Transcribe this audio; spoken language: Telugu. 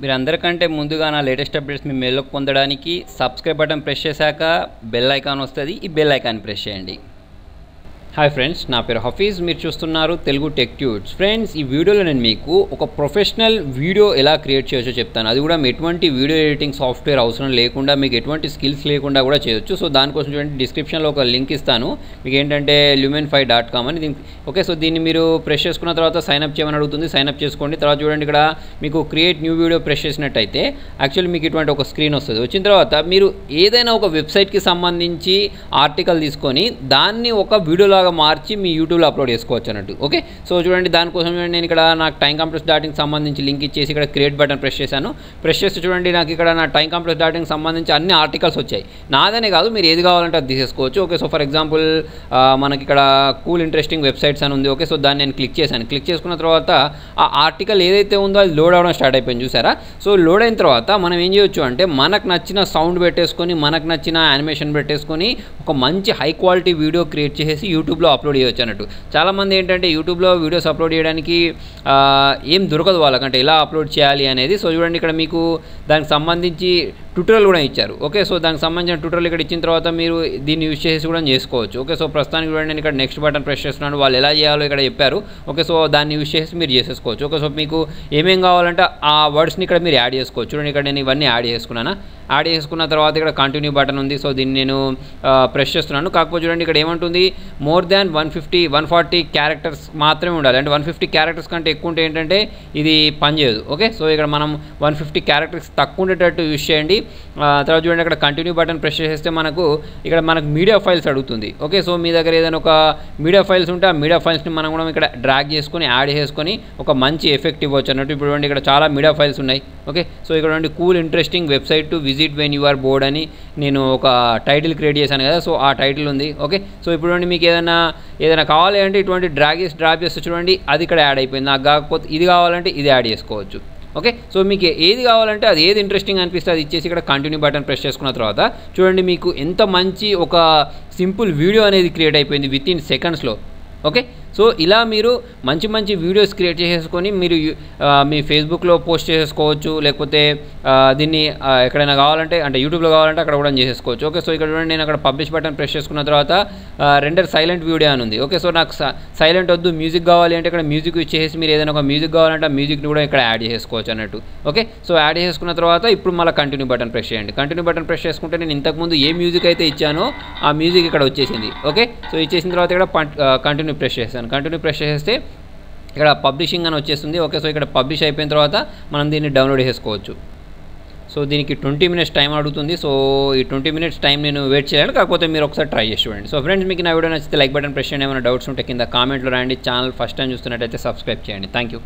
మీరు అందరికంటే ముందుగా నా లేటెస్ట్ అప్డేట్స్ మీ మెయిల్లోకి పొందడానికి సబ్స్క్రైబ్ బటన్ ప్రెస్ చేశాక బెల్ ఐకాన్ వస్తుంది. ఈ బెల్ ఐకాన్ ప్రెస్ చేయండి. హాయ్ ఫ్రెండ్స్ నా పేరు హఫీజ్. మీరు చూస్తున్నారు తెలుగు టెక్ ట్యూట్స్ ఫ్రెండ్స్ ఈ వీడియోలో నేను మీకు ఒక ప్రొఫెషనల్ వీడియో ఎలా క్రియేట్ చేయొచ్చో చెప్తాను. అది కూడా ఎటువంటి వీడియో ఎడిటింగ్ సాఫ్ట్వేర్ అవసరం లేకుండా మీకు ఎటువంటి స్కిల్స్ లేకుండా కూడా చేయొచ్చు. సో దానికోసం చూడండి డిస్క్రిప్షన్లో ఒక లింక్ ఇస్తాను. మీకు ఏంటంటే ల్యూమెన్ ఫైవ్ డాట్ కామ్ అని ఓకే సో దీన్ని మీరు ప్రెస్ చేసుకున్న తర్వాత సైన్ అప్ చేయమని అడుగుతుంది. సైన్ అప్ చేసుకోండి. తర్వాత చూడండి ఇక్కడ మీకు క్రియేట్ న్యూ వీడియో ప్రెస్ చేసినట్టయితే యాక్చువల్లీ మీకు ఇటువంటి ఒక స్క్రీన్ వస్తుంది. వచ్చిన తర్వాత మీరు ఏదైనా ఒక వెబ్సైట్కి సంబంధించి ఆర్టికల్ తీసుకొని దాన్ని ఒక వీడియోలో వీడియోలాగా మార్చి మీ యూట్యూబ్లో అప్లోడ్ చేసుకోవచ్చు అన్నట్టు. ఓకే? సో చూడండి దానికోసం చూడండి నేను ఇక్కడ నాకు టైం కంప్యూటర్స్ డాటింగ్ సంబంధించి లింక్ ఇచ్చేసి ఇక్కడ క్రియేట్ బటన్ ప్రెస్ చేశాను. ప్రెస్ చేస్తే చూడండి నాకు ఇక్కడ నా టైం కంప్యూటర్స్ డాటింగ్ సంబంధించి అన్ని ఆర్టికల్స్ వచ్చాయి. నాదనే కాదు మీరు ఏది కావాలంటే అది తీసేసుకోవచ్చు. ఓకే? సో ఫర్ ఎగ్జాంపుల్ మనకి ఇక్కడ కూల్ ఇంట్రెస్టింగ్ వెబ్సైట్స్ అని ఉంది. ఓకే? సో దాన్ని నేను క్లిక్ చేశాను. క్లిక్ చేసుకున్న తర్వాత ఆ ఆర్టికల్ ఏదైతే ఉందో అది లోడ్ అవ్వడం స్టార్ట్ అయిపోయింది చూసారా? సో లోడ్ అయిన తర్వాత మనం ఏం చేయొచ్చు అంటే మనకు నచ్చిన సౌండ్ పెట్టేసుకొని మనకు నచ్చిన యానిమేషన్ పెట్టేసుకొని ఒక మంచి హై క్వాలిటీ వీడియో క్రియేట్ చేసి యూట్యూబ్లో అప్లోడ్ చేయొచ్చు అన్నట్టు. చాలామంది ఏంటంటే యూట్యూబ్లో వీడియోస్ అప్లోడ్ చేయడానికి ఏం దొరకదు వాళ్ళకంటే ఎలా అప్లోడ్ చేయాలి అనేది. సో చూడండి ఇక్కడ మీకు దానికి సంబంధించి ట్యూటోరియల్ కూడా ఇచ్చారు. ఓకే సో దానికి సంబంధించిన ట్యూటోరియల్ ఇక్కడ ఇచ్చిన తర్వాత మీరు దీన్ని యూజ్ చేసి కూడా చేసుకోవచ్చు. ఓకే సో ప్రస్తుతానికి కూడా నేను ఇక్కడ నెక్స్ట్ బటన్ ప్రెస్ చేస్తున్నాను. వాళ్ళు ఎలా చేయాలో ఇక్కడ చెప్పారు. ఓకే సో దాన్ని యూజ్ చేసి మీరు చేసేసుకోవచ్చు. ఓకే సో మీకు ఏమేం కావాలంటే ఆ వర్డ్స్ని ఇక్కడ మీరు యాడ్ చేసుకోవచ్చు. చూడండి ఇక్కడ నేను ఇవన్నీ యాడ్ చేసుకున్నాను? యాడ్ చేసుకున్న తర్వాత ఇక్కడ కంటిన్యూ బటన్ ఉంది. సో దీన్ని నేను ప్రెస్ చేస్తున్నాను. కాకపోతే చూడండి ఇక్కడ ఏమంటుంది? More than one fifty one forty characters మాత్రమే ఉండాలి. అంటే వన్ ఫిఫ్టీ క్యారెక్టర్స్ కంటే ఎక్కువ ఉంటే ఏంటంటే ఇది పనిచేయదు. ఓకే సో ఇక్కడ మనం వన్ ఫిఫ్టీ క్యారెక్టర్స్ తక్కువ ఉండేటట్టు యూజ్ చేయండి. తర్వాత చూడండి అక్కడ కంటిన్యూ బటన్ ప్రెస్ చేస్తే మనకు ఇక్కడ మనకు మీడియా ఫైల్స్ అడుగుతుంది. ఓకే సో మీ దగ్గర ఏదైనా ఒక మీడియా ఫైల్స్ ఉంటే ఆ మీడియా ఫైల్స్ని మనం కూడా ఇక్కడ డ్రాగ్ చేసుకొని యాడ్ చేసుకొని ఒక మంచి ఎఫెక్ట్ ఇవ్వచ్చు అన్నట్టు. ఇప్పుడు ఇక్కడ చాలా మీడియా ఫైల్స్ ఉన్నాయి. ఓకే సో ఇక్కడ నుండి cool interesting website to visit when you are bored అని నేను ఒక టైటిల్ క్రియేట్ చేశాను కదా సో ఆ టైటిల్ ఉంది. ఓకే సో ఇప్పుడు మీకు ఏదైనా ఏదైనా కావాలి అంటే ఇటువంటి డ్రాగ్ చేసి డ్రాప్ చేస్తే చూడండి అది ఇక్కడ యాడ్ అయిపోయింది. నాకు కాకపోతే ఇది కావాలంటే ఇది యాడ్ చేసుకోవచ్చు. ఓకే? సో మీకు ఏది కావాలంటే అది ఏది ఇంట్రెస్టింగ్ అనిపిస్తే అది ఇచ్చేసి ఇక్కడ కంటిన్యూ బటన్ ప్రెస్ చేసుకున్న తర్వాత చూడండి మీకు ఎంత మంచి ఒక సింపుల్ వీడియో అనేది క్రియేట్ అయిపోయింది విత్ ఇన్ సెకండ్స్లో ఓకే? సో ఇలా మీరు మంచి మంచి వీడియోస్ క్రియేట్ చేసేసుకొని మీరు మీ ఫేస్బుక్లో పోస్ట్ చేసేసుకోవచ్చు లేకపోతే దీన్ని ఎక్కడైనా కావాలంటే అంటే యూట్యూబ్లో కావాలంటే అక్కడ కూడా చేసేసుకోవచ్చు. ఓకే సో ఇక్కడ చూడండి నేను అక్కడ పబ్లిష్ బటన్ ప్రెస్ చేసుకున్న తర్వాత రెండర్ సైలెంట్ వీడియో అని ఉంది. ఓకే సో నాకు సైలెంట్ వద్దు మ్యూజిక్ కావాలి అంటే ఇక్కడ మ్యూజిక్ ఇచ్చేసి మీరు ఏదైనా ఒక మ్యూజిక్ కావాలంటే ఆ మ్యూజిక్ని కూడా ఇక్కడ యాడ్ చేసుకోవచ్చు అన్నట్టు. ఓకే సో యాడ్ చేసుకున్న తర్వాత ఇప్పుడు మళ్ళీ కంటిన్యూ బటన్ ప్రెస్ చేయండి. కంటిన్యూ బటన్ ప్రెస్ చేసుకుంటే నేను ఇంతకుముందు ఏ మ్యూజిక్ అయితే ఇచ్చానో ఆ మ్యూజిక్ ఇక్కడ వచ్చేసింది. ఓకే సో ఇచ్చేసిన తర్వాత ఇక్కడ కంటిన్యూ ప్రెస్ చేశాను. కంటిన్యూ ప్రెస్ చేస్తే ఇక్కడ పబ్లిషింగ్ అని వచ్చేస్తుంది. ఓకే సో ఇక్కడ పబ్లిష్ అయిపోయిన తర్వాత మనం దీన్ని డౌన్లోడ్ చేసుకోవచ్చు. సో దీనికి ట్వంటీ మినిట్స్ టైం అడుగుతుంది. సో ఈ ట్వంటీ మినిట్స్ టైం నేను వెయిట్ చేయాలి. కాకపోతే మీరు ఒకసారి ట్రై చేసి చూడండి. సో ఫ్రెండ్స్ మీకు నా వీడియో నచ్చితే లైక్ బటన్ ప్రెస్ చేయండి. ఏమైనా డౌట్స్ ఉంటే కింద కామెంట్లో రాయండి. ఛానల్ ఫస్ట్ టైం చూస్తున్నట్టయితే సబ్స్క్రైబ్ చేయండి. Thank you